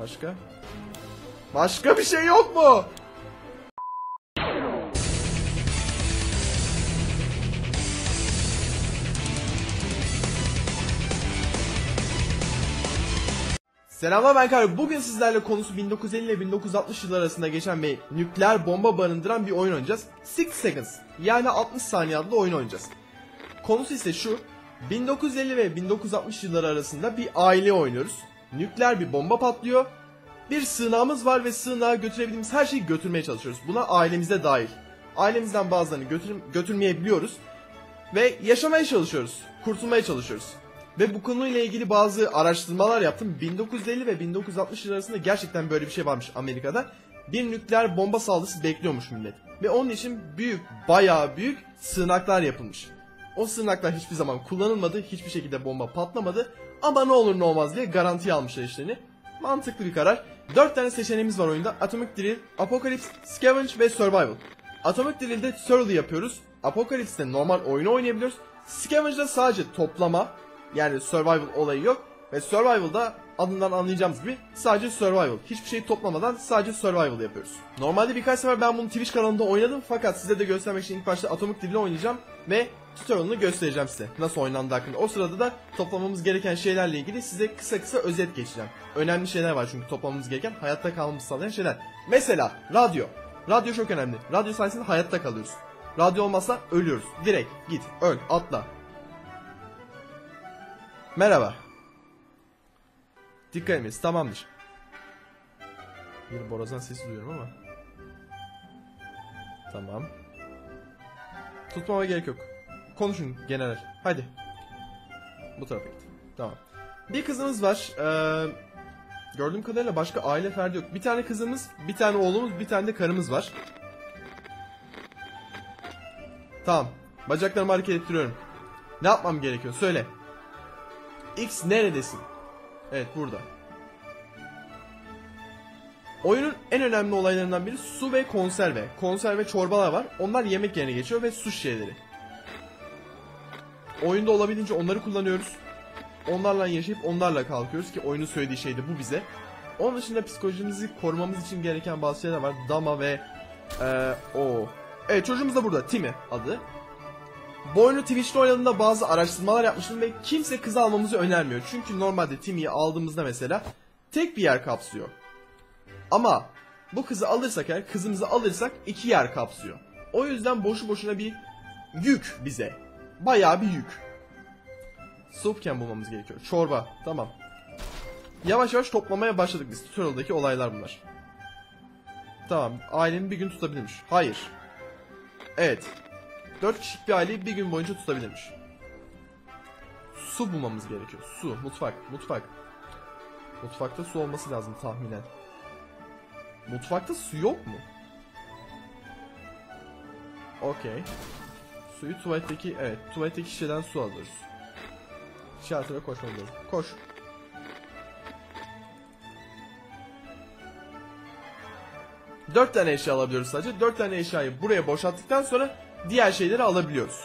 Başka? Başka bir şey yok mu? Selamlar ben Kar. Bugün sizlerle konusu 1950 ile 1960 yıllar arasında geçen bir nükleer bomba barındıran bir oyun oynayacağız. 6 Seconds yani 60 saniye adlı oyun oynayacağız. Konusu ise şu. 1950 ve 1960 yılları arasında bir aile oynuyoruz. Nükleer bir bomba patlıyor. Bir sığınağımız var ve sığınağa götürebildiğimiz her şeyi götürmeye çalışıyoruz. Buna ailemize dahil. Ailemizden bazılarını götür götürmeyebiliyoruz. Ve yaşamaya çalışıyoruz. Kurtulmaya çalışıyoruz. Ve bu konuyla ilgili bazı araştırmalar yaptım. 1950 ve 1960 yıl arasında gerçekten böyle bir şey varmış Amerika'da. Bir nükleer bomba saldırısı bekliyormuş millet. Ve onun için büyük, bayağı büyük sığınaklar yapılmış. O sığınaklar hiçbir zaman kullanılmadı, hiçbir şekilde bomba patlamadı. Ama ne olur ne olmaz diye garantiye almışlar işlerini. Mantıklı bir karar. 4 tane seçeneğimiz var oyunda. Atomic Drill, Apocalypse, Scavenge ve Survival. Atomic Drill'de Survival yapıyoruz. Apocalypse'de normal oyunu oynayabiliyoruz. Scavenge'da sadece toplama, yani survival olayı yok. Ve survival'da adından anlayacağımız gibi sadece survival. Hiçbir şeyi toplamadan sadece survival yapıyoruz. Normalde birkaç sefer ben bunu Twitch kanalında oynadım fakat size de göstermek için ilk başta Atomic Drill'i oynayacağım ve tutorial'ını göstereceğim size. Nasıl oynandığı hakkında. O sırada da toplamamız gereken şeylerle ilgili size kısa kısa özet geçeceğim. Önemli şeyler var çünkü toplamamız gereken hayatta kalmamızı sağlayan şeyler. Mesela radyo. Radyo çok önemli. Radyo sayesinde hayatta kalıyoruz. Radyo olmazsa ölüyoruz. Direkt git, öl, atla. Merhaba. Dikkat etmeniz tamamdır. Bir borazan sesi duyuyorum ama. Tamam. Tutmama gerek yok. Konuşun general. Hadi. Bu tarafa git. Tamam. Bir kızımız var. Ee, gördüğüm kadarıyla başka aile ferdi yok. Bir tane kızımız, bir tane oğlumuz, bir tane de karımız var. Tamam. Bacaklarımı hareket ettiriyorum. Ne yapmam gerekiyor? Söyle. X neredesin? Evet burada. Oyunun en önemli olaylarından biri su ve konserve. Konserve çorbalar var. Onlar yemek yerine geçiyor ve su şişeleri. Oyunda olabildiğince onları kullanıyoruz. Onlarla yaşayıp onlarla kalkıyoruz ki oyunun söylediği şey de bu bize. Onun dışında psikolojimizi korumamız için gereken bazı şeyler var. Dama ve eee o. Evet çocuğumuz da burada. Timmy adı. Bu oyunu Twitch'te oynadığımda bazı araştırmalar yapmıştım ve kimse kız almamızı önermiyor. Çünkü normalde Timmy'yi aldığımızda mesela tek bir yer kapsıyor. Ama bu kızı alırsak eğer kızımızı alırsak iki yer kapsıyor. O yüzden boşu boşuna bir yük bize. Bayağı bir yük. Soupken bulmamız gerekiyor. Çorba. Tamam. Yavaş yavaş toplamaya başladık biz. Tutorial'daki olaylar bunlar. Tamam. Ailemi bir gün tutabilirmiş. Hayır. Evet. 4 kişilik bir aileyi bir gün boyunca tutabilirmiş. Su bulmamız gerekiyor. Su, mutfak, mutfak. Mutfakta su olması lazım tahminen. Mutfakta su yok mu? Okey. Suyu tuvaletteki, evet, tuvaletteki şişeden su alıyoruz. İşaretine koşmamız. Koş. Dört tane eşya alabiliyoruz sadece. Dört tane eşyayı buraya boşalttıktan sonra diğer şeyleri alabiliyoruz.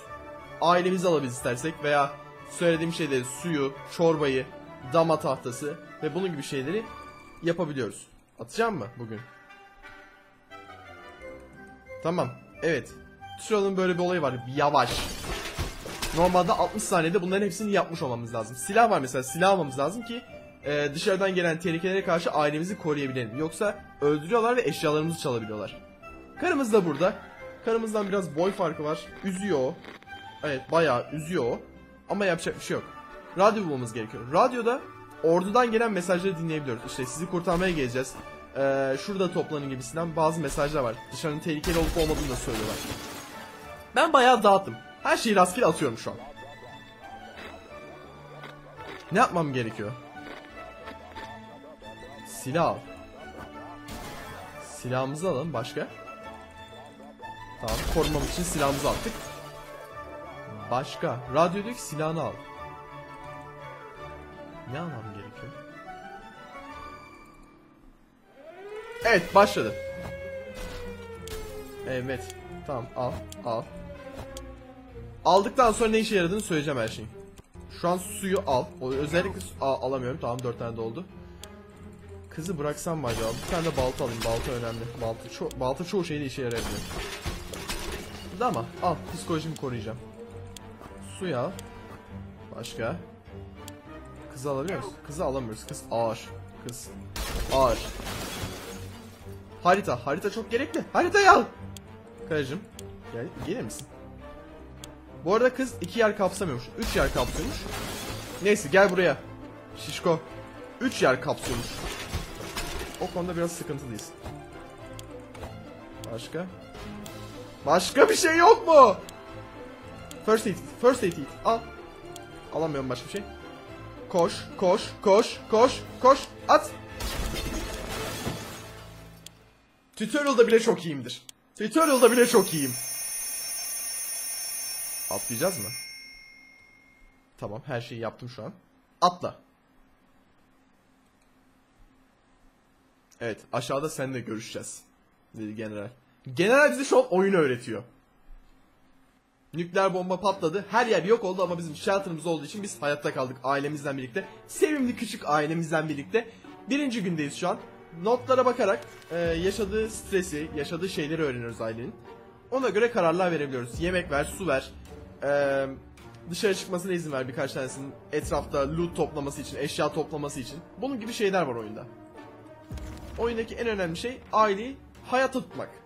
Ailemizi alabiliriz istersek veya söylediğim şeyleri suyu, çorbayı, dama tahtası ve bunun gibi şeyleri yapabiliyoruz. Atacağım mı bugün? Tamam. Evet. Tutorial'ın böyle bir olayı var. Yavaş. Normalde 60 saniyede bunların hepsini yapmış olmamız lazım. Silah var mesela. Silah almamız lazım ki e, dışarıdan gelen tehlikelere karşı ailemizi koruyabilelim. Yoksa öldürüyorlar ve eşyalarımızı çalabiliyorlar. Karımız da burada. Karımızdan biraz boy farkı var. Üzüyor. Evet bayağı üzüyor. Ama yapacak bir şey yok. Radyo bulmamız gerekiyor. Radyoda ordudan gelen mesajları dinleyebiliyoruz. İşte sizi kurtarmaya geleceğiz. Ee, şurada toplanın gibisinden bazı mesajlar var. Dışarının tehlikeli olup olmadığını da söylüyorlar. Ben bayağı dağıttım. Her şeyi rastgele atıyorum şu an. Ne yapmam gerekiyor? Silah al. Silahımızı alalım. Başka? Tamam. Korumamız için silahımızı attık. Başka? Radyodaki silahını al. Ne almam gerekiyor? Evet başladı. Evet. Tamam al al. Aldıktan sonra ne işe yaradığını söyleyeceğim her şeyin. Şu an suyu al. O özellikle su- Aa, alamıyorum. Tamam 4 tane doldu. Kızı bıraksam mı acaba? Bir tane de balta alayım. Balta önemli. Balta, ço balta çoğu şeyde işe yarayabilir. Ama al psikolojimi koruyacağım. Suya al. Başka. Kızı alabiliyor musun? Kızı alamıyoruz. Kız ağır. Kız ağır. Harita. Harita çok gerekli. Haritayı al. Karıcığım. Gel, gelir misin? Bu arada kız iki yer kapsamıyormuş. Üç yer kapsıyormuş. Neyse gel buraya. Şişko. Üç yer kapsıyormuş. O konuda biraz sıkıntılıyız. Başka? Başka bir şey yok mu? First aid, first aid it. Al. Alamıyorum başka bir şey. Koş, koş, koş, koş, koş, at. Tutorial'da bile çok iyiyimdir. Tutorial'da bile çok iyiyim. Atlayacağız mı? Tamam, her şeyi yaptım şu an. Atla. Evet, aşağıda seninle görüşeceğiz. Dedi general. General bize şu an oyunu öğretiyor. Nükleer bomba patladı. Her yer yok oldu ama bizim shelter'ımız olduğu için biz hayatta kaldık ailemizden birlikte. Sevimli küçük ailemizden birlikte. Birinci gündeyiz şu an. Notlara bakarak e, yaşadığı stresi, yaşadığı şeyleri öğreniyoruz ailenin. Ona göre kararlar verebiliyoruz. Yemek ver, su ver. E, dışarı çıkmasına izin ver birkaç tanesinin etrafta loot toplaması için, eşya toplaması için. Bunun gibi şeyler var oyunda. Oyundaki en önemli şey aileyi hayatta tutmak.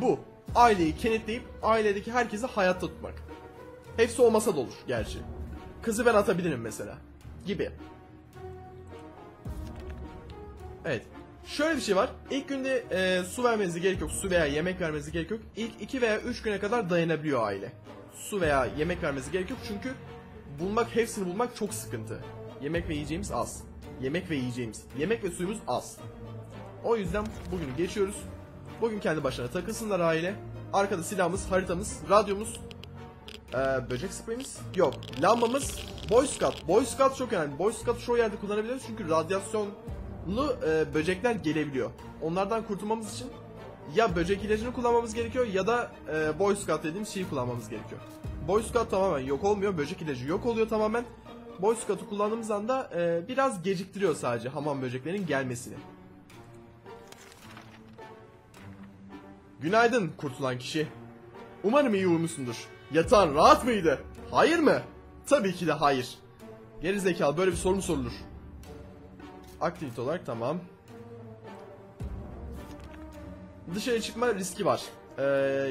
Bu. Aileyi kenetleyip ailedeki herkesi hayatta tutmak. Hepsi olmasa da olur gerçi. Kızı ben atabilirim mesela. Gibi. Evet. Şöyle bir şey var. İlk günde e, su vermenize gerek yok. Su veya yemek vermenize gerek yok. İlk 2 veya 3 güne kadar dayanabiliyor aile. Su veya yemek vermenize gerek yok çünkü bulmak, hepsini bulmak çok sıkıntı. Yemek ve yiyeceğimiz az. Yemek ve yiyeceğimiz. Yemek ve suyumuz az. O yüzden bugünü geçiyoruz. Bugün kendi başına takılsınlar aile. Arkada silahımız, haritamız, radyomuz, ee, böcek spreyimiz yok. Lambamız, Boy Scout. Boy Scout çok önemli. Boy Scout çoğu yerde kullanabiliyoruz çünkü radyasyonlu e, böcekler gelebiliyor. Onlardan kurtulmamız için ya böcek ilacını kullanmamız gerekiyor ya da e, Boy Scout dediğimiz şeyi kullanmamız gerekiyor. Boy Scout tamamen yok olmuyor. Böcek ilacı yok oluyor tamamen. Boy Scout'u kullandığımız anda e, biraz geciktiriyor sadece hamam böceklerin gelmesini. Günaydın kurtulan kişi. Umarım iyi uyumuşsundur. Yatağın rahat mıydı? Hayır mı? Tabii ki de hayır. Geri zekalı böyle bir soru mu sorulur? Aktivite olarak tamam. Dışarı çıkma riski var. Ee,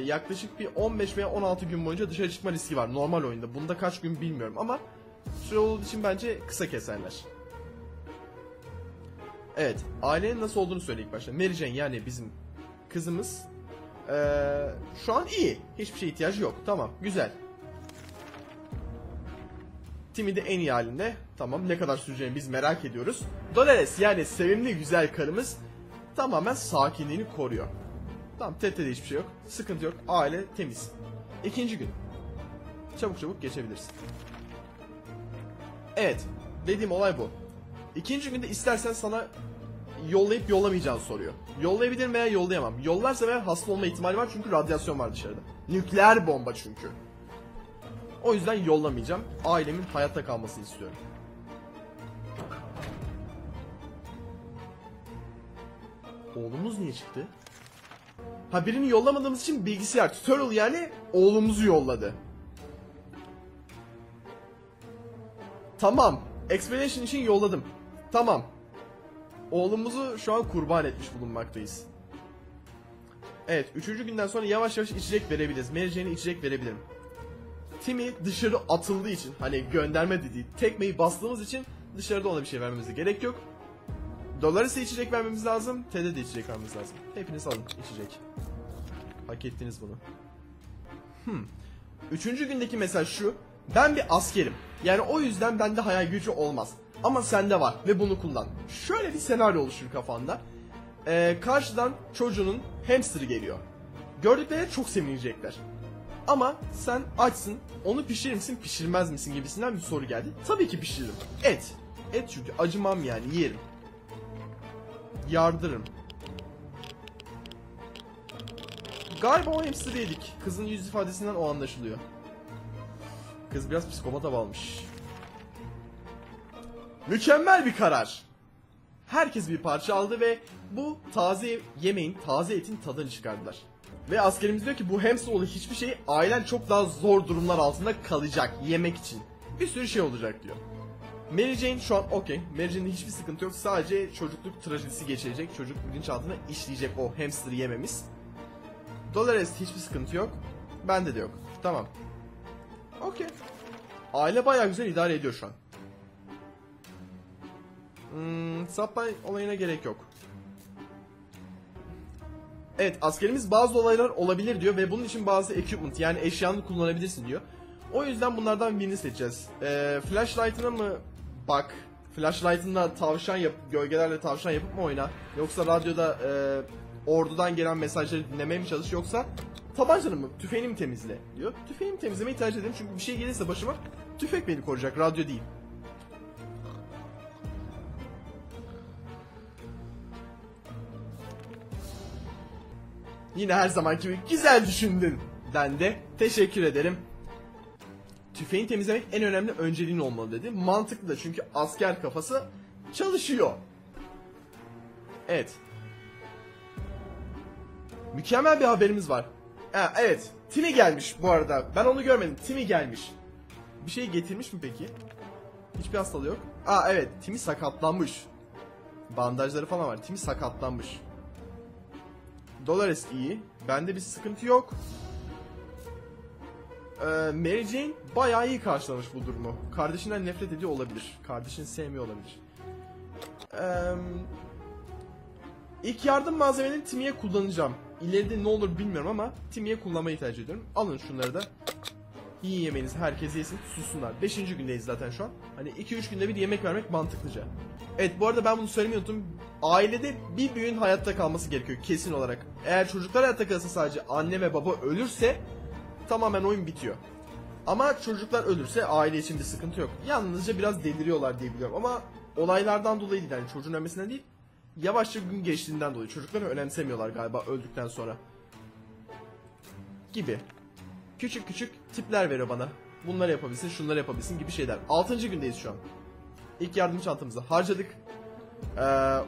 yaklaşık bir 15 veya 16 gün boyunca dışarı çıkma riski var normal oyunda. Bunda kaç gün bilmiyorum ama süre olduğu için bence kısa keserler. Evet, ailenin nasıl olduğunu söyle ilk başta. Mary Jane yani bizim kızımız ee, şu an iyi. Hiçbir şeye ihtiyacı yok. Tamam, güzel. Timmy de en iyi halinde. Tamam, ne kadar süreceğini biz merak ediyoruz. Dolores yani sevimli güzel karımız tamamen sakinliğini koruyor. Tamam, Tette'de hiçbir şey yok. Sıkıntı yok. Aile temiz. İkinci gün. Çabuk çabuk geçebiliriz. Evet, dediğim olay bu. İkinci günde istersen sana yollayıp yollamayacağını soruyor. Yollayabilirim veya yollayamam. Yollarsa veya hasta olma ihtimali var çünkü radyasyon var dışarıda. Nükleer bomba çünkü. O yüzden yollamayacağım. Ailemin hayatta kalmasını istiyorum. Oğlumuz niye çıktı? Ha birini yollamadığımız için bilgisayar tutorial yani oğlumuzu yolladı. Tamam. Explanation için yolladım. Tamam. Oğlumuzu şu an kurban etmiş bulunmaktayız. Evet, üçüncü günden sonra yavaş yavaş içecek verebiliriz. Mary içecek verebilirim. Timmy dışarı atıldığı için, hani gönderme dediği tekmeyi bastığımız için dışarıda ona bir şey vermemize gerek yok. Dolares'e içecek vermemiz lazım, Ted'e de içecek vermemiz lazım. Hepiniz alın içecek. Hak ettiniz bunu. Hmm. Üçüncü gündeki mesaj şu. Ben bir askerim. Yani o yüzden bende hayal gücü olmaz. Ama sende var ve bunu kullan. Şöyle bir senaryo oluşur kafanda. Ee, karşıdan çocuğunun hamsterı geliyor. Gördüklerine çok sevinecekler. Ama sen açsın, onu pişirir misin, pişirmez misin gibisinden bir soru geldi. Tabii ki pişiririm. Et. Et çünkü acımam yani yerim. Yardırırım. Galiba o hamster'ı yedik. Kızın yüz ifadesinden o anlaşılıyor. Kız biraz psikopata bağlamış. Mükemmel bir karar. herkes bir parça aldı ve bu taze yemeğin, taze etin tadını çıkardılar. Ve askerimiz diyor ki bu hamsteroğlu hiçbir şey ailen çok daha zor durumlar altında kalacak yemek için. Bir sürü şey olacak diyor. Mary Jane şu an okey. Mary Jane'de hiçbir sıkıntı yok. Sadece çocukluk trajedisi geçirecek. Çocuk bilinçaltına işleyecek o hamster'ı yememiz. Dolores hiçbir sıkıntı yok. Bende de yok. Tamam. Okey. Aile bayağı güzel idare ediyor şu an. Hmm, supply olayına gerek yok. Evet askerimiz bazı olaylar olabilir diyor ve bunun için bazı equipment yani eşyanı kullanabilirsin diyor. O yüzden bunlardan birini seçeceğiz. Ee, flashlight'ına mı bak? Flashlight'ınla tavşan yap, gölgelerle tavşan yapıp mı oyna? Yoksa radyoda e, ordudan gelen mesajları dinlemeye mi çalış? Yoksa tabancanı mı, tüfeğini mi temizle diyor. Tüfeğimi temizlemeyi tercih ederim çünkü bir şey gelirse başıma tüfek beni koruyacak, radyo değil. Yine her zaman gibi güzel düşündün dendi. Teşekkür ederim. Tüfeğini temizlemek en önemli önceliğin olmalı dedi. Mantıklı da çünkü asker kafası çalışıyor. Evet. Mükemmel bir haberimiz var. Ha, evet. Timmy gelmiş bu arada. Ben onu görmedim. Timmy gelmiş. Bir şey getirmiş mi peki? Hiçbir hastalığı yok. Aa evet. Timmy sakatlanmış. Bandajları falan var. Timmy sakatlanmış. Dolores iyi. Bende bir sıkıntı yok. Ee, Mary Jane bayağı iyi karşılamış bu durumu. Kardeşinden nefret ediyor olabilir. Kardeşini sevmiyor olabilir. Ee, ilk yardım malzemelerini Timmy'ye kullanacağım. İleride ne olur bilmiyorum ama Timmy'ye kullanmayı tercih ediyorum. Alın şunları da. İyi yemeğinizi herkes yesin sussunlar. 5. gündeyiz zaten şu an. Hani 2-3 günde bir yemek vermek mantıklıca. Evet bu arada ben bunu söylemeyi unuttum. Ailede bir büyüğün hayatta kalması gerekiyor kesin olarak. Eğer çocuklar hayatta kalırsa sadece anne ve baba ölürse tamamen oyun bitiyor. Ama çocuklar ölürse aile için bir sıkıntı yok. Yalnızca biraz deliriyorlar diye biliyorum ama olaylardan dolayı değil yani çocuğun ölmesinden değil. Yavaşça gün geçtiğinden dolayı çocukları önemsemiyorlar galiba öldükten sonra. Gibi. Küçük küçük tipler veriyor bana. Bunları yapabilsin, şunları yapabilsin gibi şeyler. 6. gündeyiz şu an. İlk yardım çantamızı harcadık. Ee,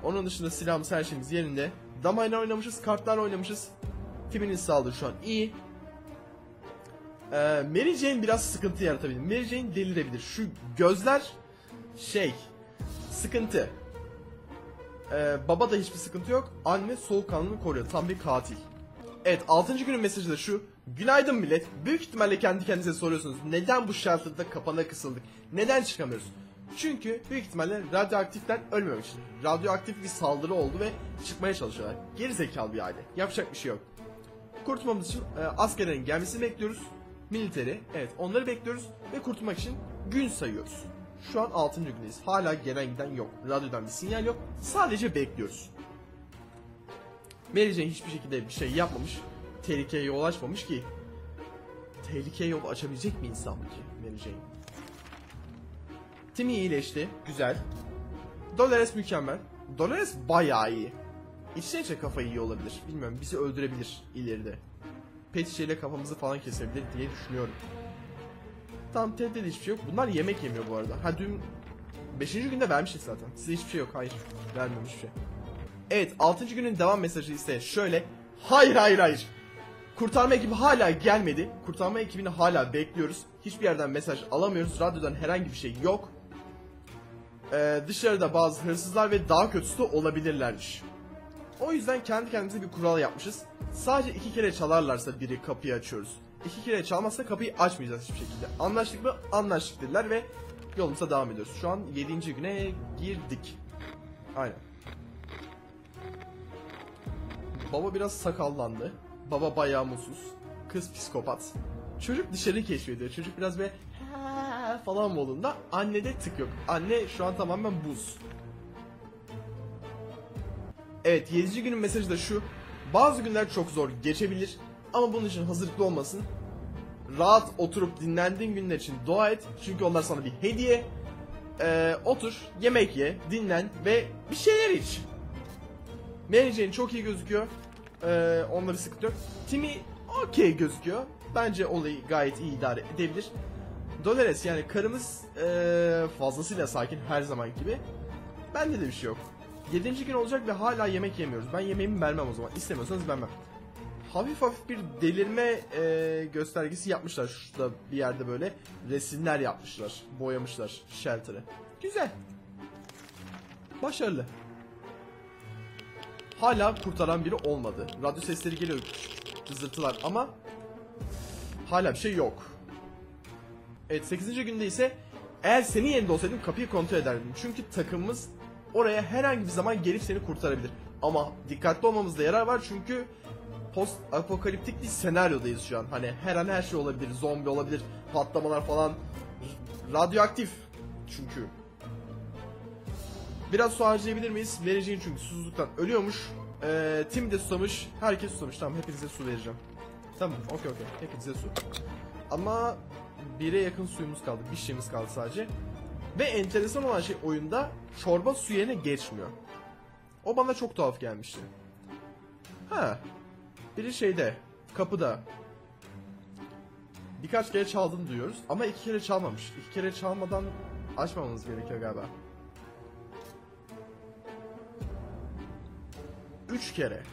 onun dışında silahımız her şeyimiz yerinde. Damayla oynamışız, kartlar oynamışız. Timinin sağlığı şu an iyi. Ee, Mary Jane biraz sıkıntı yaratabilir. Mary Jane delirebilir. Şu gözler şey sıkıntı. Ee, baba da hiçbir sıkıntı yok. Anne soğukkanlılığını koruyor. Tam bir katil. Evet 6. günün mesajı da şu. Günaydın millet. Büyük ihtimalle kendi kendinize soruyorsunuz. Neden bu shelter'da kapana kısıldık? Neden çıkamıyoruz? Çünkü büyük ihtimalle radyoaktiften ölmemek için. Radyoaktif bir saldırı oldu ve çıkmaya çalışıyorlar. Geri zekalı bir aile. Yapacak bir şey yok. Kurtulmamız için e, askerlerin gelmesini bekliyoruz. Militeri, evet onları bekliyoruz ve kurtulmak için gün sayıyoruz. Şu an 6. gündeyiz. Hala gelen giden yok. Radyodan bir sinyal yok. Sadece bekliyoruz. Mary Jane hiçbir şekilde bir şey yapmamış. Tehlikeye yol açmamış ki. Tehlikeye yol açabilecek mi insan ki Mary Jane? Timmy iyileşti. Güzel. Dolores mükemmel. Dolores bayağı iyi. İçten içe kafayı iyi olabilir. Bilmiyorum bizi öldürebilir ileride. Pet şişeyle kafamızı falan kesebilir diye düşünüyorum. Tam Ted'de de hiçbir şey yok. Bunlar yemek yemiyor bu arada. Ha dün 5. günde vermişiz zaten. Size hiçbir şey yok. Hayır. Vermemiş bir şey. Evet 6. günün devam mesajı ise şöyle. Hayır hayır hayır. Kurtarma ekibi hala gelmedi. Kurtarma ekibini hala bekliyoruz. Hiçbir yerden mesaj alamıyoruz. Radyodan herhangi bir şey yok. Ee, dışarıda bazı hırsızlar ve daha kötüsü de olabilirlermiş. O yüzden kendi kendimize bir kural yapmışız. Sadece iki kere çalarlarsa biri kapıyı açıyoruz. İki kere çalmazsa kapıyı açmayacağız hiçbir şekilde. Anlaştık mı? Anlaştık dediler ve yolumuza devam ediyoruz. Şu an 7. güne girdik. Aynen. Baba biraz sakallandı. Baba bayağı mutsuz. Kız psikopat. Çocuk dışarı keşfediyor. Çocuk biraz be falan modunda. Annede tık yok. Anne şu an tamamen buz. Evet 7. günün mesajı da şu. Bazı günler çok zor geçebilir ama bunun için hazırlıklı olmasın. Rahat oturup dinlendiğin günler için dua et. Çünkü onlar sana bir hediye. Ee, otur, yemek ye, dinlen ve bir şeyler iç. Mary çok iyi gözüküyor. Ee, onda bir sıkıntı yok. Timmy okey gözüküyor. Bence olayı gayet iyi idare edebilir. Dolores yani karımız ee, fazlasıyla sakin her zaman gibi. Bende de bir şey yok. 7. gün olacak ve hala yemek yemiyoruz. Ben yemeğimi vermem o zaman. İstemiyorsanız vermem. Hafif hafif bir delirme e, göstergesi yapmışlar. Şurada bir yerde böyle resimler yapmışlar. Boyamışlar shelter'ı. Güzel. Başarılı. Hala kurtaran biri olmadı. Radyo sesleri geliyor. Cızırtılar ama hala bir şey yok. Evet 8. günde ise eğer senin yerinde olsaydım kapıyı kontrol ederdim. Çünkü takımımız oraya herhangi bir zaman gelip seni kurtarabilir. Ama dikkatli olmamızda yarar var çünkü post apokaliptik bir senaryodayız şu an. Hani her an her şey olabilir. Zombi olabilir, patlamalar falan. Radyoaktif çünkü. Biraz su harcayabilir miyiz? Vereceğim çünkü susuzluktan ölüyormuş. Ee, Tim de susamış. Herkes susamış. Tamam hepinize su vereceğim. Tamam okey okey. Hepinize su. Ama bire yakın suyumuz kaldı. Bir şeyimiz kaldı sadece. Ve enteresan olan şey oyunda çorba su yerine geçmiyor. O bana çok tuhaf gelmişti. Ha. Biri şeyde. Kapıda. Birkaç kere çaldığını duyuyoruz. Ama iki kere çalmamış. İki kere çalmadan açmamamız gerekiyor galiba. Üç kere.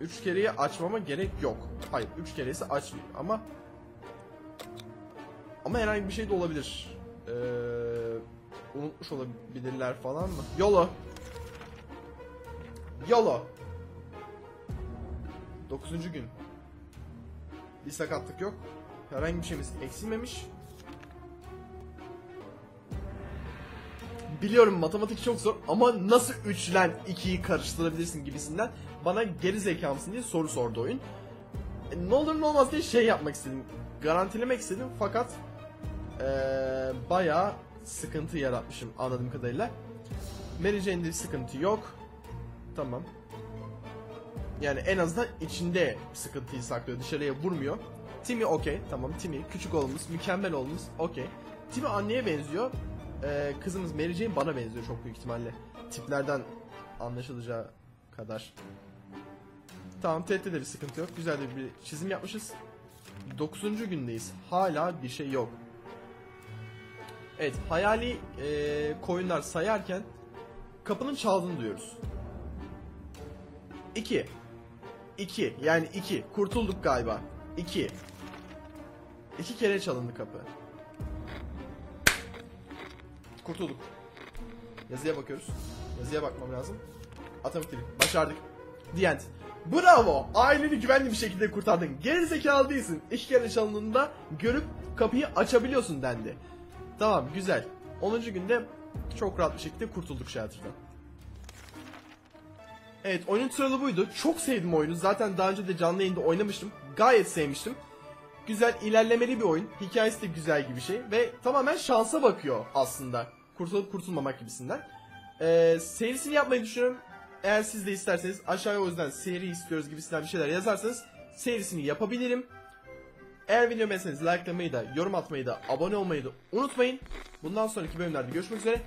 Üç kereyi açmama gerek yok. Hayır, üç keresi açmıyor ama ama herhangi bir şey de olabilir. Ee, unutmuş olabilirler falan mı? Yolo. Yolo. Dokuzuncu gün. Bir sakatlık yok. Herhangi bir şeyimiz eksilmemiş. Biliyorum matematik çok zor ama nasıl 3 ile 2'yi karıştırabilirsin gibisinden bana geri zeka mısın diye soru sordu oyun. E, ne olur ne olmaz diye şey yapmak istedim. Garantilemek istedim fakat ee, bayağı sıkıntı yaratmışım anladığım kadarıyla. Mary Jane'de sıkıntı yok. Tamam. Yani en azından içinde sıkıntıyı saklıyor. Dışarıya vurmuyor. Timmy okey. Tamam Timmy. Küçük oğlumuz. Mükemmel oğlumuz. Okey. Timmy anneye benziyor. Ee, kızımız Mary Jane bana benziyor çok büyük ihtimalle. Tiplerden anlaşılacağı kadar. Tamam TRT'de bir sıkıntı yok. Güzel de bir çizim yapmışız. 9. gündeyiz. Hala bir şey yok. Evet hayali e, koyunlar sayarken kapının çaldığını duyuyoruz. 2 2 yani 2 kurtulduk galiba. 2 2 kere çalındı kapı. Kurtulduk. Yazıya bakıyoruz. Yazıya bakmam lazım. Atomik dili. Başardık. The end. Bravo! Aileni güvenli bir şekilde kurtardın. Geri zekalı değilsin. İki kere çalındığında görüp kapıyı açabiliyorsun dendi. Tamam güzel. 10. günde çok rahat bir şekilde kurtulduk Shelter'dan. Evet oyunun sıralı buydu. Çok sevdim oyunu. Zaten daha önce de canlı yayında oynamıştım. Gayet sevmiştim. Güzel ilerlemeli bir oyun. Hikayesi de güzel gibi bir şey. Ve tamamen şansa bakıyor aslında. Kurtulup kurtulmamak gibisinden. Ee, serisini yapmayı düşünüyorum. Eğer siz de isterseniz aşağıya o yüzden seri istiyoruz gibisinden bir şeyler yazarsanız serisini yapabilirim. Eğer video beğenseniz likelamayı da, yorum atmayı da, abone olmayı da unutmayın. Bundan sonraki bölümlerde görüşmek üzere.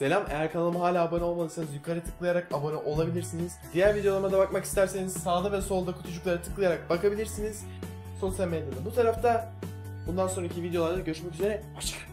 Selam, eğer kanalıma hala abone olmadıysanız yukarı tıklayarak abone olabilirsiniz. Diğer videolarıma da bakmak isterseniz sağda ve solda kutucuklara tıklayarak bakabilirsiniz. Sosyal medyada bu tarafta. Bundan sonraki videolarda görüşmek üzere. Hoşçakalın.